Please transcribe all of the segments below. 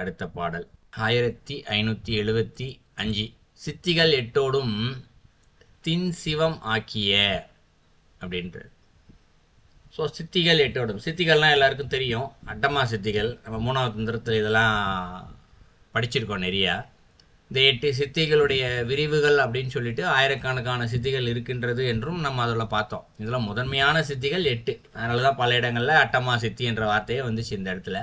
அடுத்த பாடல். ஆயிரத்தி ஐநூற்றி எழுபத்தி அஞ்சு. சித்திகள் எட்டோடும் தின் சிவம் ஆக்கிய அப்படின்றது ஸோ சித்திகள் எட்டோடும். சித்திகள்லாம் எல்லாருக்கும் தெரியும். அட்டமா சித்திகள். நம்ம மூணாவது தந்திரத்தில் இதெல்லாம் படிச்சிருக்கோம் நிறையா. இந்த எட்டு சித்திகளுடைய விரிவுகள் அப்படின்னு சொல்லிட்டு ஆயிரக்கணக்கான சித்திகள் இருக்கின்றது என்றும் நம்ம அதில் பார்த்தோம். இதில் முதன்மையான சித்திகள் எட்டு. அதனால தான் பல இடங்களில் அட்டமா சித்தி என்ற வார்த்தையே வந்துச்சு இந்த இடத்துல.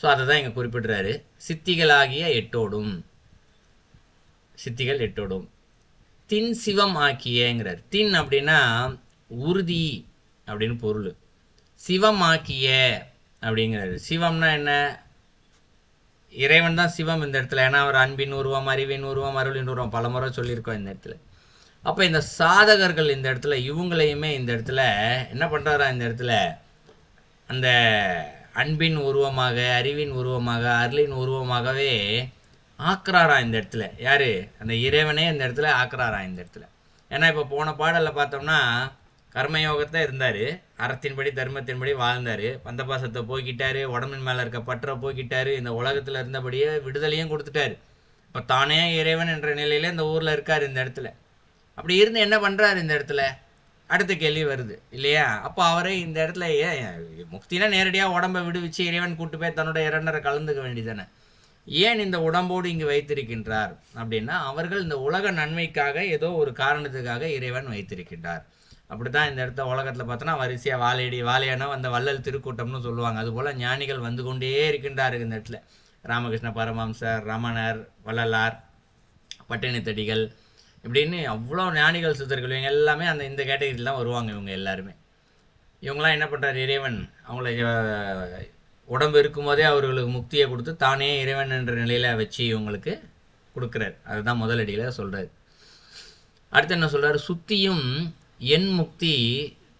ஸோ அதை தான் இங்கே குறிப்பிடுறாரு. சித்திகளாகிய எட்டோடும். சித்திகள் எட்டோடும். தின் சிவம் ஆக்கியங்கிறார் தின் அப்படின்னா உறுதி அப்படின்னு பொருள். சிவம் ஆக்கிய அப்படிங்கிறாரு. சிவம்னா என்ன? இறைவன் தான் சிவம் இந்த இடத்துல. ஏன்னா அவர் அன்பின் உருவம் அறிவின் உருவம் அருளின் உருவம். பல முறை சொல்லியிருக்கோம் இந்த இடத்துல. அப்போ இந்த சாதகர்கள் இந்த இடத்துல இவங்களையுமே இந்த இடத்துல என்ன பண்ணுறாரா இந்த இடத்துல? அந்த அன்பின் உருவமாக அறிவின் உருவமாக அருளின் உருவமாகவே ஆக்குறாரா இந்த இடத்துல. யாரு? அந்த இறைவனே இந்த இடத்துல ஆக்குறாரா இந்த இடத்துல. ஏன்னா இப்போ போன பாடலில் பார்த்தோம்னா கர்மயோகத்தை இருந்தார். அறத்தின்படி தர்மத்தின்படி வாழ்ந்தார். பந்தபாசத்தை போய்கிட்டார் உடம்பின் மேலே இருக்க பற்றை போய்கிட்டார் இந்த உலகத்தில் இருந்தபடியே விடுதலையும் கொடுத்துட்டாரு. இப்போ தானே இறைவன் என்ற நிலையில இந்த ஊரில் இருக்கார் இந்த இடத்துல. அப்படி இருந்து என்ன பண்ணுறாரு இந்த இடத்துல? அடுத்த கேள்வி வருது இல்லையா? அப்போ அவரே இந்த இடத்துல ஏன் முக்தினா நேரடியாக உடம்பை விடுவிச்சு இறைவன் கூட்டு போய் தன்னோட இரண்டரை கலந்துக்க வேண்டியதானே ஏன் இந்த உடம்போடு இங்கு வைத்திருக்கின்றார் அப்படின்னா அவர்கள் இந்த உலக நன்மைக்காக ஏதோ ஒரு காரணத்துக்காக இறைவன் வைத்திருக்கின்றார். அப்படி தான் இந்த இடத்த உலகத்தில் பார்த்தோன்னா வரிசையாக வாழையடி வாழையானா அந்த வள்ளல் திருக்கூட்டம்னு சொல்லுவாங்க. அதுபோல் ஞானிகள் வந்து கொண்டே இருக்கின்றார்கள் இந்த இடத்துல. ராமகிருஷ்ண பரமஹம்சர் ரமணர் வள்ளலார் பட்டினத்தடிகள் இப்படின்னு அவ்வளோ ஞானிகள் சித்தர்கள் இவங்க எல்லாமே அந்த இந்த கேட்டகரியில் தான் வருவாங்க இவங்க எல்லாருமே. இவங்களாம் என்ன பண்ணுறாரு இறைவன் அவங்கள அஹ், உடம்பு இருக்கும்போதே அவர்களுக்கு முக்தியை கொடுத்து தானே இறைவன் என்ற நிலையில் வச்சு இவங்களுக்கு கொடுக்குறாரு. அதுதான் முதலடியில் சொல்கிறார் அடுத்து என்ன சொல்கிறார் சுத்தியும் என் முக்தி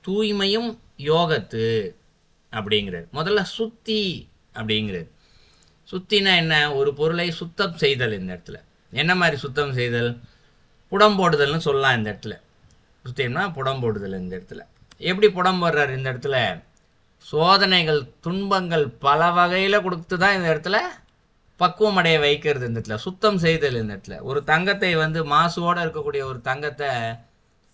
தூய்மையும் யோகத்து அப்படிங்கிறார். முதல்ல சுத்தி அப்படிங்கிறார். சுத்தினா என்ன? ஒரு பொருளை சுத்தம் செய்தல் இந்த இடத்துல. என்ன மாதிரி சுத்தம் செய்தல்? புடம்போடுதல்னு சொல்லலாம் இந்த இடத்துல. சுத்தியம்னா புடம்போடுதல் இந்த இடத்துல. எப்படி புடம் போடுறாரு இந்த இடத்துல? சோதனைகள் துன்பங்கள் பல வகையில் கொடுத்து தான் இந்த இடத்துல பக்குவம் அடைய வைக்கிறது இந்த இடத்துல. சுத்தம் செய்தல் இந்த இடத்துல. ஒரு தங்கத்தை வந்து மாசுவோடு இருக்கக்கூடிய ஒரு தங்கத்தை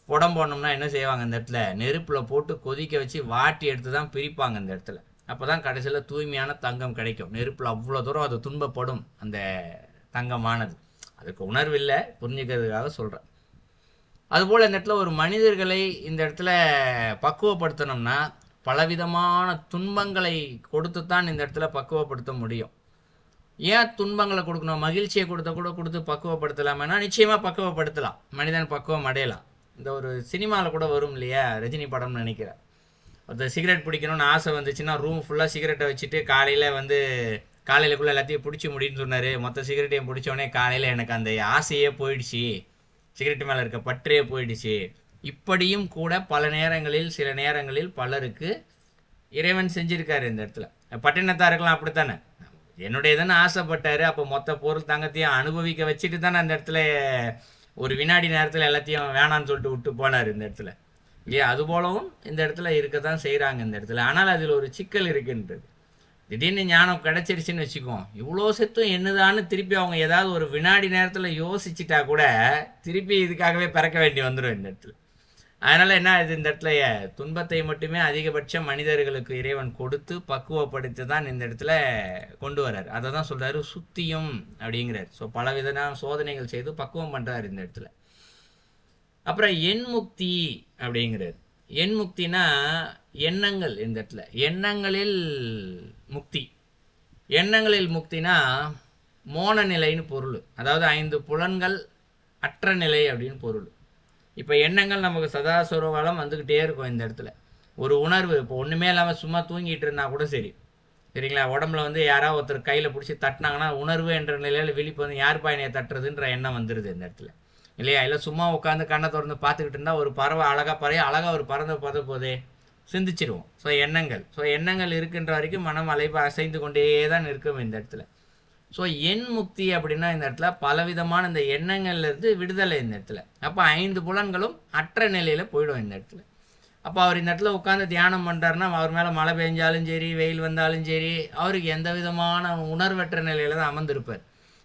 புடம் போடணும்னா என்ன செய்வாங்க இந்த இடத்துல? நெருப்பில் போட்டு கொதிக்க வச்சு வாட்டி எடுத்து தான் பிரிப்பாங்க இந்த இடத்துல. அப்போ தான் கடைசியில் தூய்மையான தங்கம் கிடைக்கும். நெருப்பில் அவ்வளோ தூரம் அது துன்பப்படும் அந்த தங்கமானது. அதுக்கு உணர்வு இல்லை புரிஞ்சுக்கிறதுக்காக சொல்கிறேன் அதுபோல் இந்த இடத்துல ஒரு மனிதர்களை இந்த இடத்துல பக்குவப்படுத்தணும்னா பலவிதமான துன்பங்களை கொடுத்து தான் இந்த இடத்துல பக்குவப்படுத்த முடியும். ஏன் துன்பங்களை கொடுக்கணும்? மகிழ்ச்சியை கொடுத்த கூட கொடுத்து பக்குவப்படுத்தலாமேனா நிச்சயமாக பக்குவப்படுத்தலாம். மனிதன் பக்குவம் அடையலாம். இந்த ஒரு சினிமாவில் கூட வரும் இல்லையா? ரஜினி படம்னு நினைக்கிறேன். ஒருத்தர் சிகரெட் பிடிக்கணும்னு ஆசை வந்துச்சுன்னா ரூம் ஃபுல்லாக சிகரெட்டை வச்சுட்டு காலையில் வந்து காலையிலக்குள்ளே எல்லாத்தையும் பிடிச்சி முடின்னு சொன்னார். மொத்த சிகரெட்டையும் பிடிச்சோடனே காலையில் எனக்கு அந்த ஆசையே போயிடுச்சு. சிகரெட் மேலே இருக்க பற்றே போயிடுச்சு. இப்படியும் கூட பல நேரங்களில் சில நேரங்களில் பலருக்கு இறைவன் செஞ்சுருக்காரு இந்த இடத்துல. பட்டினத்தாருக்கெல்லாம் அப்படித்தானே? என்னுடையதான ஆசைப்பட்டார். அப்போ மொத்த பொருள் தங்கத்தையும் அனுபவிக்க வச்சுட்டு தானே அந்த இடத்துல ஒரு வினாடி நேரத்தில் எல்லாத்தையும் வேணான்னு சொல்லிட்டு விட்டு போனார் இந்த இடத்துல. இல்லையா? அதுபோலவும் இந்த இடத்துல இருக்க தான் செய்கிறாங்க இந்த இடத்துல. ஆனால் அதில் ஒரு சிக்கல் இருக்குன்றது. திடீர்னு ஞானம் கிடைச்சிருச்சுன்னு வச்சுக்குவோம் இவ்வளோ செத்தும் என்னதான்னு திருப்பி அவங்க ஏதாவது ஒரு வினாடி நேரத்தில் யோசிச்சிட்டா கூட திருப்பி இதுக்காகவே பிறக்க வேண்டி வந்துடும் இந்த இடத்துல. அதனால் என்ன இது இந்த இடத்துல துன்பத்தை மட்டுமே அதிகபட்சம் மனிதர்களுக்கு இறைவன் கொடுத்து பக்குவப்படுத்தி தான் இந்த இடத்துல கொண்டு வர்றார். அதை தான் சொல்கிறாரு சுத்தியும் அப்படிங்கிறார். ஸோ பலவிதமான சோதனைகள் செய்து பக்குவம் பண்ணுறாரு இந்த இடத்துல. அப்புறம் எண் முக்தி அப்படிங்கிறார். எண் எண்ணங்கள் இந்த இடத்துல. எண்ணங்களில் முக்தி. எண்ணங்களில் முக்தினா மோன நிலைன்னு பொருள். அதாவது ஐந்து புலன்கள் அற்ற நிலை அப்படின்னு பொருள். இப்போ எண்ணங்கள் நமக்கு சதா வந்துக்கிட்டே இருக்கும் இந்த இடத்துல. ஒரு உணர்வு இப்போ ஒன்றுமே இல்லாமல் சும்மா தூங்கிட்டு இருந்தால் கூட சரி. சரிங்களா? உடம்புல வந்து யாராவது ஒருத்தர் கையில் பிடிச்சி தட்டினாங்கன்னா உணர்வு என்ற நிலையில் விழிப்பு வந்து யார் பாயனையை தட்டுறதுன்ற எண்ணம் வந்துடுது இந்த இடத்துல. இல்லையா? இல்லை சும்மா உட்காந்து கண்ணை திறந்து பார்த்துக்கிட்டு இருந்தால் ஒரு பறவை அழகாக பறவை அழகாக ஒரு பறந்து பார்த்து போதே. சிந்திச்சிருவோம். ஸோ எண்ணங்கள். ஸோ எண்ணங்கள் இருக்கின்ற வரைக்கும் மனம் அலைப்பு அசைந்து கொண்டே தான் இருக்கும் இந்த இடத்துல. ஸோ எண் முக்தி அப்படின்னா இந்த இடத்துல பலவிதமான இந்த எண்ணங்கள்லேருந்து விடுதலை இந்த இடத்துல. அப்போ ஐந்து புலன்களும் அற்ற நிலையில் போயிடும் இந்த இடத்துல. அப்போ அவர் இந்த இடத்துல உட்காந்து தியானம் பண்ணுறாருன்னா அவர் மேலே மழை பெஞ்சாலும் சரி வெயில் வந்தாலும் சரி அவருக்கு எந்த விதமான உணர்வற்ற நிலையில் தான் அமர்ந்திருப்பார்.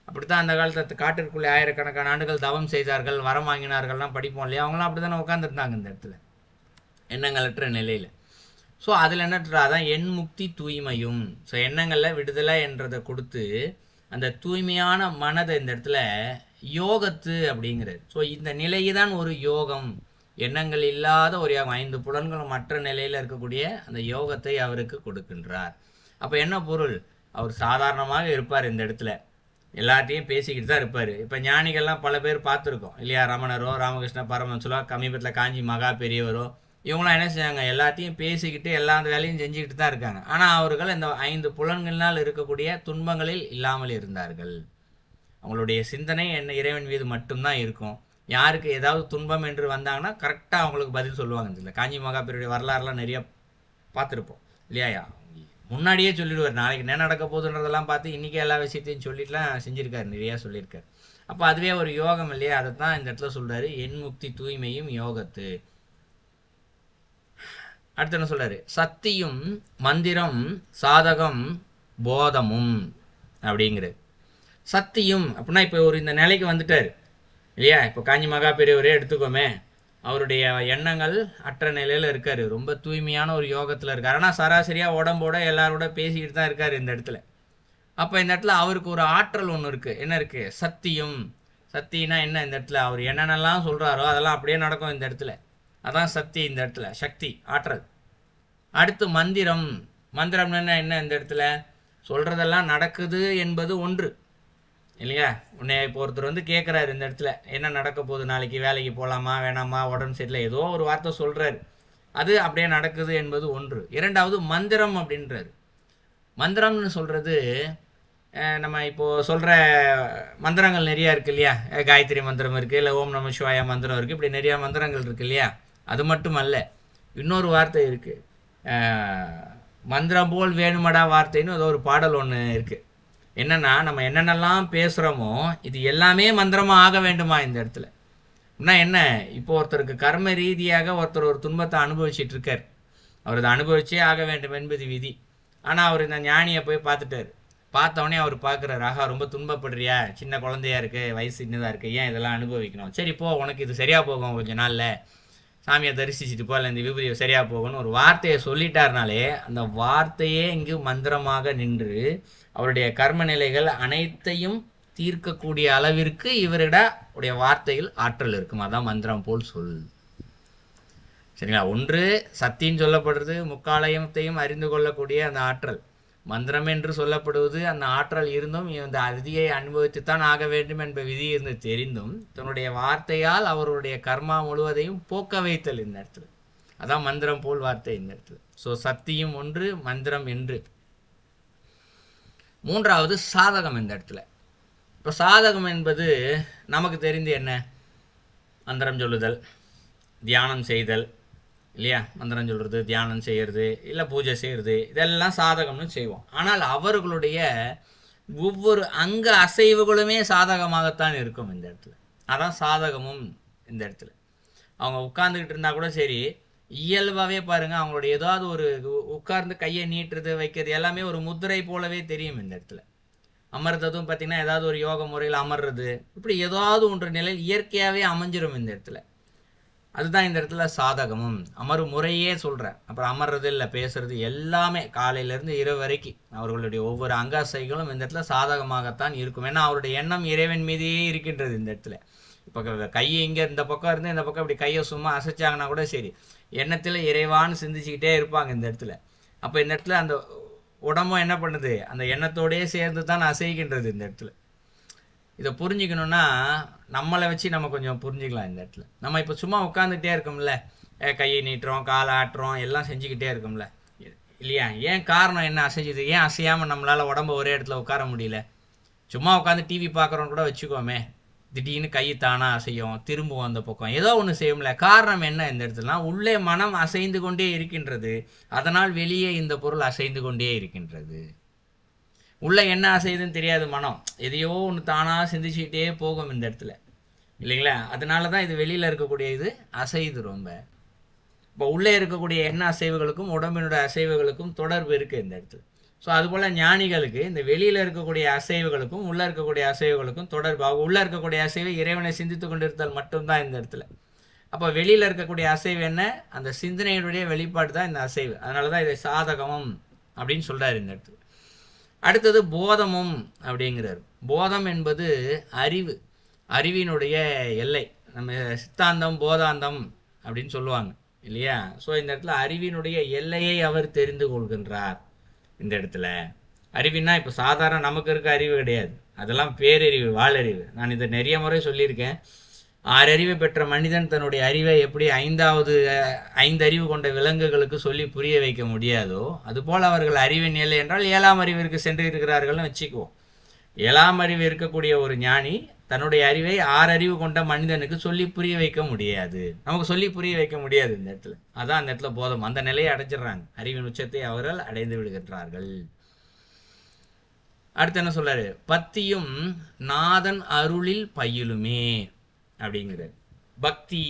அப்படித்தான் அந்த காலத்து காட்டிற்குள்ளே ஆயிரக்கணக்கான ஆண்டுகள் தவம் செய்தார்கள் வரம் வாங்கினார்கள்லாம் படிப்போம் இல்லையா? அவங்களாம் அப்படி தானே உட்காந்துருந்தாங்க இந்த இடத்துல. எண்ணங்களற்ற நிலையில். ஸோ அதில் என்னன்றா அதான் எண் முக்தி தூய்மையும். ஸோ எண்ணங்களில் விடுதலை என்றதை கொடுத்து அந்த தூய்மையான மனதை இந்த இடத்துல யோகத்து அப்படிங்கிறது ஸோ இந்த நிலையை தான் ஒரு யோகம். எண்ணங்கள் இல்லாத ஒரு யோகம். ஐந்து புலன்களும் மற்ற நிலையில் இருக்கக்கூடிய அந்த யோகத்தை அவருக்கு கொடுக்கின்றார். அப்போ என்ன பொருள்? அவர் சாதாரணமாக இருப்பார் இந்த இடத்துல. எல்லாத்தையும் பேசிக்கிட்டு தான் இருப்பார். இப்போ ஞானிகள்லாம் பல பேர் பார்த்துருக்கோம். இல்லையா? ரமணரோ ராமகிருஷ்ண பரமஹம்சரோ சமீபத்தில் காஞ்சி மகா பெரியவரோ இவங்களாம் என்ன செய்யாங்க எல்லாத்தையும் பேசிக்கிட்டு எல்லா வேலையும் செஞ்சுக்கிட்டு தான் இருக்காங்க. ஆனால் அவர்கள் இந்த ஐந்து புலன்களினால் இருக்கக்கூடிய துன்பங்களில் இல்லாமல் இருந்தார்கள். அவங்களுடைய சிந்தனை என்ன இறைவன் மீது மட்டும்தான் இருக்கும். யாருக்கு ஏதாவது துன்பம் என்று வந்தாங்கன்னா கரெக்டாக அவங்களுக்கு பதில் சொல்லுவாங்க. இல்லை காஞ்சி மகாபீருடைய வரலாறுலாம் நிறைய பார்த்துருப்போம். இல்லையா முன்னாடியே சொல்லிடுவார். நாளைக்கு என்ன நடக்க போகுதுன்றதெல்லாம் பார்த்து இன்றைக்கி எல்லா விஷயத்தையும் சொல்லிட்டுலாம் செஞ்சுருக்காரு. நிறையா சொல்லியிருக்காரு. அப்போ அதுவே ஒரு யோகம் இல்லையா? அதை தான் இந்த இடத்துல சொல்கிறாரு என் முக்தி தூய்மையும் யோகத்து. அடுத்து என்ன சொல்றாரு? சக்தியும் மந்திரம் சாதகம் போதமும் அப்படிங்கிறது. சக்தியும் அப்படின்னா இப்போ ஒரு இந்த நிலைக்கு வந்துட்டார். இல்லையா? இப்போ காஞ்சி மகா பெரியவரே எடுத்துக்கோமே. அவருடைய எண்ணங்கள் அற்ற நிலையில் இருக்கார். ரொம்ப தூய்மையான ஒரு யோகத்தில் இருக்கார். ஆனால் சராசரியாக உடம்போட எல்லாரோட பேசிக்கிட்டு தான் இருக்கார் இந்த இடத்துல. அப்போ இந்த இடத்துல அவருக்கு ஒரு ஆற்றல் ஒன்று இருக்குது என்ன இருக்குது சக்தியும் சக்தினா என்ன இந்த இடத்துல? அவர் என்னென்னலாம் சொல்கிறாரோ அதெல்லாம் அப்படியே நடக்கும் இந்த இடத்துல. அதான் சக்தி இந்த இடத்துல சக்தி ஆற்றல். அடுத்து மந்திரம். மந்திரம்னா என்ன இந்த இடத்துல? சொல்கிறதெல்லாம் நடக்குது என்பது ஒன்று. இல்லையா? உன்னை இப்போ ஒருத்தர் வந்து கேட்குறாரு இந்த இடத்துல என்ன நடக்க போகுது? நாளைக்கு வேலைக்கு போகலாமா வேணாமா உடம்பு சரியில்லை ஏதோ ஒரு வார்த்தை சொல்கிறாரு அது அப்படியே நடக்குது என்பது ஒன்று. இரண்டாவது மந்திரம் அப்படின்றது மந்திரம்னு சொல்கிறது நம்ம இப்போது சொல்கிற மந்திரங்கள் நிறையா இருக்குது இல்லையா? காயத்ரி மந்திரம் இருக்குது இல்லை ஓம் நம சிவாய மந்திரம் இருக்குது இப்படி நிறையா மந்திரங்கள் இருக்குது இல்லையா? அது மட்டும் அல்ல இன்னொரு வார்த்தை இருக்குது மந்திரம் போல் வேணுமடா வார்த்தைன்னு அது ஒரு பாடல் ஒன்று இருக்குது என்னன்னா நம்ம என்னென்னலாம் பேசுகிறோமோ இது எல்லாமே மந்திரமாக ஆக வேண்டுமா இந்த இடத்துல? அப்படின்னா என்ன? இப்போ ஒருத்தருக்கு கர்ம ரீதியாக ஒருத்தர் ஒரு துன்பத்தை அனுபவிச்சிட்டு இருக்கார். அவர் அதை அனுபவிச்சே ஆக வேண்டும் என்பது விதி. ஆனால் அவர் இந்த ஞானியை போய் பார்த்துட்டாரு. பார்த்தவொடனே அவர் பார்க்குறாரு ஆகா ரொம்ப துன்பப்படுறியா? சின்ன குழந்தையா இருக்கு வயசு சின்னதாக இருக்கு. ஏன் இதெல்லாம் அனுபவிக்கணும்? சரி போ உனக்கு இது சரியாக போகும் கொஞ்ச நாளில். சாமியை தரிசிச்சுட்டு போ இல்லை இந்த விபூதியை சரியாக போகணும்னு ஒரு வார்த்தையை சொல்லிட்டாருனாலே அந்த வார்த்தையே இங்கு மந்திரமாக நின்று அவருடைய கர்ம நிலைகள் அனைத்தையும் தீர்க்கக்கூடிய அளவிற்கு இவரிட உடைய வார்த்தையில் ஆற்றல் இருக்கும். அதான் மந்திரம் போல் சொல். சரிங்களா? ஒன்று சத்தின்னு சொல்லப்படுறது முக்காலயத்தையும் அறிந்து கொள்ளக்கூடிய அந்த ஆற்றல். மந்திரம் என்று சொல்லப்படுவது அந்த ஆற்றல் இருந்தும் இந்த விதியை அனுபவித்துத்தான் ஆக வேண்டும் என்ற விதி இருந்து தெரிந்தும் தன்னுடைய வார்த்தையால் அவருடைய கர்மா முழுவதையும் போக்க வைத்தல் இந்த இடத்துல அதான் மந்திரம் போல் வார்த்தை இந்த இடத்துல ஸோ சக்தியும் ஒன்று மந்திரம் என்று. மூன்றாவது சாதகம் இந்த இடத்துல இப்போ சாதகம் என்பது நமக்கு தெரிந்து என்ன? மந்திரம் சொல்லுதல் தியானம் செய்தல் இல்லையா? மந்திரம் சொல்கிறது தியானம் செய்கிறது இல்லை பூஜை செய்கிறது இதெல்லாம் சாதகம்னு செய்வோம். ஆனால் அவர்களுடைய ஒவ்வொரு அங்க அசைவுகளுமே சாதகமாகத்தான் இருக்கும் இந்த இடத்துல. அதான் சாதகமும் இந்த இடத்துல. அவங்க உட்கார்ந்துக்கிட்டு இருந்தால் கூட சரி இயல்பாகவே பாருங்கள் அவங்களுடைய ஏதாவது ஒரு உட்கார்ந்து கையை நீட்டுறது வைக்கிறது எல்லாமே ஒரு முத்திரை போலவே தெரியும் இந்த இடத்துல. அமர்றதும் பார்த்தீங்கன்னா ஏதாவது ஒரு யோக முறையில் அமர்றது இப்படி ஏதாவது ஒன்று நிலையில் இயற்கையாகவே அமைஞ்சிரும் இந்த இடத்துல. அதுதான் இந்த இடத்துல சாதகமும். அமரு முறையே சொல்கிறேன் அப்புறம் அமர்றது இல்லை பேசுறது எல்லாமே காலையிலேருந்து இரவு வரைக்கும் அவர்களுடைய ஒவ்வொரு அங்காசைகளும் இந்த இடத்துல சாதகமாகத்தான் இருக்கும். ஏன்னா அவருடைய எண்ணம் இறைவன் மீதே இருக்கின்றது இந்த இடத்துல. இப்போ கையை இங்கே இந்த பக்கம் இருந்து இந்த பக்கம் இப்படி கையை சும்மா அசைச்சாங்கன்னா கூட சரி. எண்ணத்தில் இறைவான்னு சிந்திச்சுக்கிட்டே இருப்பாங்க இந்த இடத்துல. அப்போ இந்த இடத்துல அந்த உடம்பும் என்ன பண்ணுது? அந்த எண்ணத்தோடயே சேர்ந்து தான் அசைகின்றது இந்த இடத்துல. இதை புரிஞ்சுக்கணுன்னா நம்மளை வச்சு நம்ம கொஞ்சம் புரிஞ்சுக்கலாம் இந்த இடத்துல. நம்ம இப்போ சும்மா உட்காந்துக்கிட்டே இருக்கோம்ல. கையை நீட்டுறோம் காலை ஆட்டுறோம் எல்லாம் செஞ்சுக்கிட்டே இருக்கோம்ல. இல்லையா? ஏன் காரணம் என்ன அசைஞ்சுது? ஏன் அசையாமல் நம்மளால் உடம்பு ஒரே இடத்துல உட்கார முடியல? சும்மா உட்காந்து டிவி பார்க்குறோன்னு கூட வச்சுக்கோமே. திடீர்னு கை தானாக அசையும் திரும்பும் அந்த பக்கம். ஏதோ ஒன்று செய்யும்ல. காரணம் என்ன இந்த இடத்துல உள்ளே மனம் அசைந்து கொண்டே இருக்கின்றது. அதனால் வெளியே இந்த பொருள் அசைந்து கொண்டே இருக்கின்றது. உள்ள என்ன அசையுதுன்னு தெரியாது மனம். எதையோ ஒன்று தானாக சிந்திச்சுக்கிட்டே போகும் இந்த இடத்துல. இல்லைங்களா? அதனால தான் இது வெளியில் இருக்கக்கூடிய இது அசையுது ரொம்ப. இப்போ உள்ளே இருக்கக்கூடிய எண்ண அசைவுகளுக்கும் உடம்பினுடைய அசைவுகளுக்கும் தொடர்பு இருக்குது இந்த இடத்துல. ஸோ அதுபோல் ஞானிகளுக்கு இந்த வெளியில் இருக்கக்கூடிய அசைவுகளுக்கும் உள்ளே இருக்கக்கூடிய அசைவுகளுக்கும் தொடர்பு. அவங்க உள்ளே இருக்கக்கூடிய அசைவை இறைவனை சிந்தித்து கொண்டிருத்தல் மட்டும்தான் இந்த இடத்துல. அப்போ வெளியில் இருக்கக்கூடிய அசைவு என்ன? அந்த சிந்தனையினுடைய வெளிப்பாடு தான் இந்த அசைவு. அதனால தான் இதை சாதகமும் அப்படின்னு சொல்கிறார் இந்த இடத்துல. அடுத்தது போதமும் அப்படிங்கிறார். போதம் என்பது அறிவு. அறிவினுடைய எல்லை. நம்ம சித்தாந்தம் போதாந்தம் அப்படின்னு சொல்லுவாங்க. இல்லையா? ஸோ இந்த இடத்துல அறிவினுடைய எல்லையை அவர் தெரிந்து கொள்கின்றார். இந்த இடத்துல. அறிவின்னா இப்போ சாதாரண நமக்கு இருக்க அறிவு கிடையாது. அதெல்லாம் பேரறிவு வாழறிவு. நான் இதை நிறைய முறை சொல்லியிருக்கேன். ஆறறிவு பெற்ற மனிதன் தன்னுடைய அறிவை எப்படி ஐந்தாவது ஐந்து அறிவு கொண்ட விலங்குகளுக்கு சொல்லி புரிய வைக்க முடியாதோ அதுபோல் அவர்கள் அறிவின் நிலை என்றால் ஏழாம் அறிவிற்கு சென்று இருக்கிறார்கள்னு வச்சுக்குவோம். ஏழாம் அறிவு இருக்கக்கூடிய ஒரு ஞானி தன்னுடைய அறிவை ஆறறிவு கொண்ட மனிதனுக்கு சொல்லி புரிய வைக்க முடியாது. நமக்கு சொல்லி புரிய வைக்க முடியாது இந்த இடத்துல. அதான் அந்த இடத்துல போதும். அந்த நிலையை அடைச்சிடுறாங்க அறிவின் உச்சத்தை அவர்கள் அடைந்து விடுகின்றார்கள். அடுத்து என்ன சொல்றாரு? பத்தியும் நாதன் அருளில் பயிலுமே. அப்படிங்கிறது பக்தி.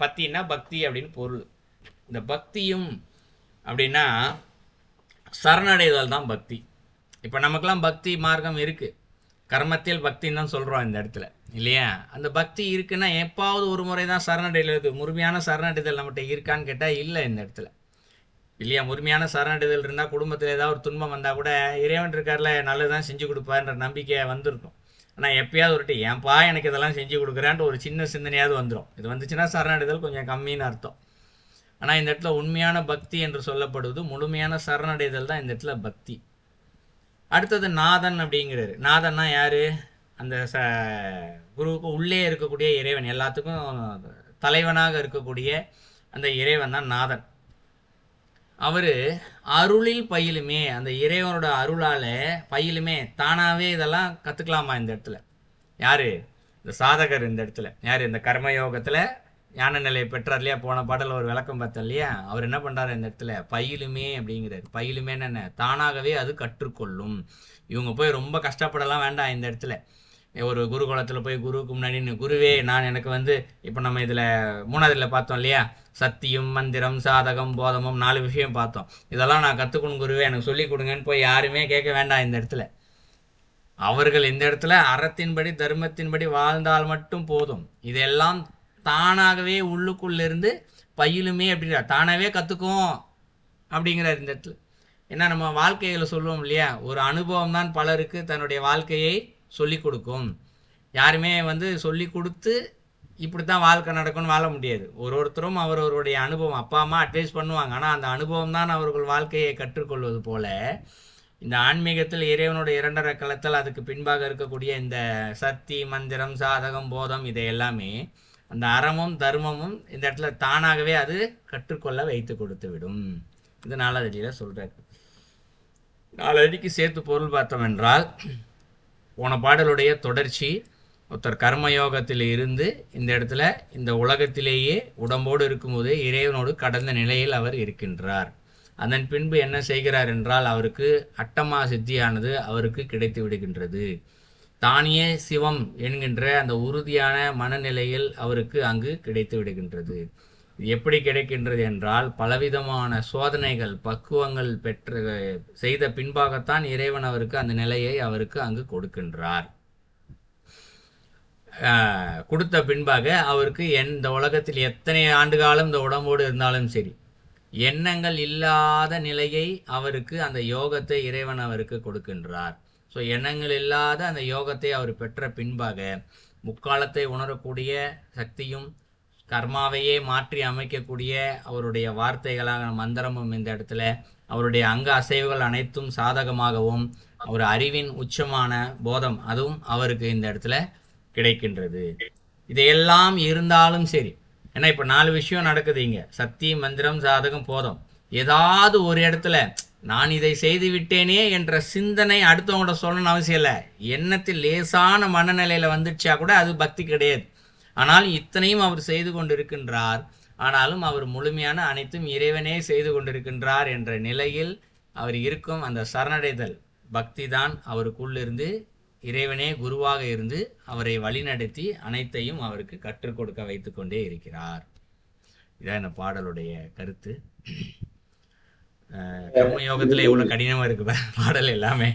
பத்தின்னா பக்தி அப்படின்னு பொருள். இந்த பக்தியும் அப்படின்னா சரணடைதல் தான் பக்தி. இப்போ நமக்கெல்லாம் பக்தி மார்க்கம் இருக்குது கர்மத்தில் பக்தின்னு தான் சொல்கிறோம் இந்த இடத்துல. இல்லையா? அந்த பக்தி இருக்குன்னா எப்பாவது ஒரு முறை தான் சரணடைதல் முழுமையான சரணடைதல் நம்மகிட்ட இருக்கான்னு கேட்டால் இல்லை இந்த இடத்துல. இல்லையா? முழுமையான சரணடைதல் இருந்தால் குடும்பத்தில் ஏதாவது ஒரு துன்பம் வந்தால் கூட இறைவன் இருக்கார்ல நல்லதான் செஞ்சு கொடுப்பான்ற நம்பிக்கை வந்திருக்கும். ஆனால் எப்பயாவது ஒருட்டு ஏன்பா எனக்கு இதெல்லாம் செஞ்சு கொடுக்குறான்ட்டு ஒரு சின்ன சிந்தனையாவது வந்துடும் இது வந்துச்சுன்னா சரணடைதல் கொஞ்சம் கம்மின்னு அர்த்தம். ஆனால் இந்த இடத்துல உண்மையான பக்தி என்று சொல்லப்படுவது முழுமையான சரணடைதல் தான் இந்த இடத்துல பக்தி. அடுத்தது நாதன் அப்படிங்கிறாரு. நாதன்னா யாரு? அந்த ச குருவுக்கு உள்ளே இருக்கக்கூடிய இறைவன். எல்லாத்துக்கும் தலைவனாக இருக்கக்கூடிய அந்த இறைவன் தான் நாதன். அவர் அருளில் பயிலுமே அந்த இறைவனோட அருளால் பயிலுமே தானாகவே இதெல்லாம் கற்றுக்கலாமா இந்த இடத்துல? யார்? இந்த சாதகர் இந்த இடத்துல. யார்? இந்த கர்மயோகத்தில் ஞான நிலையை பெற்றார் இல்லையா? போன பாடல ஒரு விளக்கம் பார்த்தோம் இல்லையா? அவர் என்ன பண்ணுறாரு இந்த இடத்துல? பயிலுமே அப்படிங்கிறார். பயிலுமே என்ன? தானாகவே அது கற்றுக்கொள்ளும். இவங்க போய் ரொம்ப கஷ்டப்படலாம் வேண்டாம் இந்த இடத்துல. ஒரு குருகுலத்தில் போய் குருவுக்கு முன்னாடி குருவே நான் எனக்கு வந்து இப்போ நம்ம இதில் மூணாவதுல பார்த்தோம் இல்லையா? சத்தியம் மந்திரம் சாதகம் போதமும் நாலு விஷயம் பார்த்தோம். இதெல்லாம் நான் கற்றுக்கணும் குருவே எனக்கு சொல்லி கொடுங்கன்னு போய் யாருமே கேட்க வேண்டாம் இந்த இடத்துல. அவர்கள் இந்த இடத்துல அறத்தின்படி தர்மத்தின்படி வாழ்ந்தால் மட்டும் போதும். இதெல்லாம் தானாகவே உள்ளுக்குள்ளிருந்து பயிலுமே அப்படிங்கிற தானாகவே கற்றுக்கும் அப்படிங்கிறார் இந்த இடத்துல. ஏன்னா நம்ம வாழ்க்கையில் சொல்லுவோம் இல்லையா? ஒரு அனுபவம் தான் பலருக்கு தன்னுடைய வாழ்க்கையை சொல்லி கொடுக்கும். யாருமே வந்து சொல்லி கொடுத்து இப்படி தான் வாழ்க்கை நடக்கும்னு வாழ முடியாது. ஒரு ஒருத்தரும் அவரவருடைய அனுபவம். அப்பா அம்மா அட்வைஸ் பண்ணுவாங்க. ஆனால் அந்த அனுபவம் தான் அவர்கள் வாழ்க்கையை கற்றுக்கொள்வது போல இந்த ஆன்மீகத்தில் இறைவனோட இரண்டரை களத்தில் அதுக்கு பின்பாக இருக்கக்கூடிய இந்த சக்தி மந்திரம் சாதகம் போதம் இதை எல்லாமே அந்த அறமும் தர்மமும் இந்த இடத்துல தானாகவே அது கற்றுக்கொள்ள வைத்து கொடுத்து விடும். இது சொல்கிறார் சொல்றாரு. நாலடிக்கு சேர்த்து பொருள் பார்த்தோம் என்றால் போன பாடலுடைய தொடர்ச்சி ஒருத்தர் கர்மயோகத்தில் இருந்து இந்த இடத்துல இந்த உலகத்திலேயே உடம்போடு இருக்கும்போது இறைவனோடு கடந்த நிலையில் அவர் இருக்கின்றார். அதன் பின்பு என்ன செய்கிறார் என்றால் அவருக்கு அட்டமா சித்தியானது அவருக்கு கிடைத்து விடுகின்றது. தானியே சிவம் என்கின்ற அந்த உறுதியான மனநிலையில் அவருக்கு அங்கு கிடைத்து விடுகின்றது. எப்படி கிடைக்கின்றது என்றால் பலவிதமான சோதனைகள் பக்குவங்கள் பெற்று செய்த பின்பாகத்தான் இறைவன் அவருக்கு அந்த நிலையை அவருக்கு அங்கு கொடுக்கின்றார். கொடுத்த பின்பாக அவருக்கு எந்த உலகத்தில் எத்தனை ஆண்டு காலம் இந்த உடம்போடு இருந்தாலும் சரி எண்ணங்கள் இல்லாத நிலையை அவருக்கு அந்த யோகத்தை இறைவன் அவருக்கு கொடுக்கின்றார். ஸோ எண்ணங்கள் இல்லாத அந்த யோகத்தை அவர் பெற்ற பின்பாக முக்காலத்தை உணரக்கூடிய சக்தியும் கர்மாவையே மாற்றி அமைக்கக்கூடிய அவருடைய வார்த்தைகளாக மந்திரமும் இந்த இடத்துல. அவருடைய அங்க அசைவுகள் அனைத்தும் சாதகமாகவும் அவர் அறிவின் உச்சமான போதம் அதுவும் அவருக்கு இந்த இடத்துல கிடைக்கின்றது. இதையெல்லாம் இருந்தாலும் சரி ஏன்னா இப்ப நாலு விஷயம் நடக்குது இங்க. சக்தி மந்திரம் சாதகம் போதம். ஏதாவது ஒரு இடத்துல நான் இதை செய்து விட்டேனே என்ற சிந்தனை அடுத்தவங்கள்ட்ட சொல்லணும்னு அவசியம் இல்லை. எண்ணத்தில் லேசான மனநிலையில வந்துடுச்சா கூட அது பக்தி கிடையாது. ஆனால் இத்தனையும் அவர் செய்து கொண்டிருக்கின்றார். ஆனாலும் அவர் முழுமையான அனைத்தும் இறைவனே செய்து கொண்டிருக்கின்றார் என்ற நிலையில் அவர் இருக்கும் அந்த சரணடைதல் பக்தி தான் அவருக்குள்ளிருந்து இறைவனே குருவாக இருந்து அவரை வழிநடத்தி அனைத்தையும் அவருக்கு கற்றுக் கொடுக்க வைத்து கொண்டே இருக்கிறார். இதான் இந்த பாடலுடைய கருத்து. அஹ், கர்ம யோகத்தில் எவ்வளோ கடினமாக இருக்கு பாடல் எல்லாமே.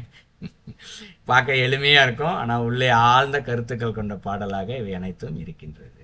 பார்க்க எளிமையாக இருக்கும். ஆனால் உள்ளே ஆழ்ந்த கருத்துக்கள் கொண்ட பாடலாக இவை அனைத்தும் இருக்கின்றது.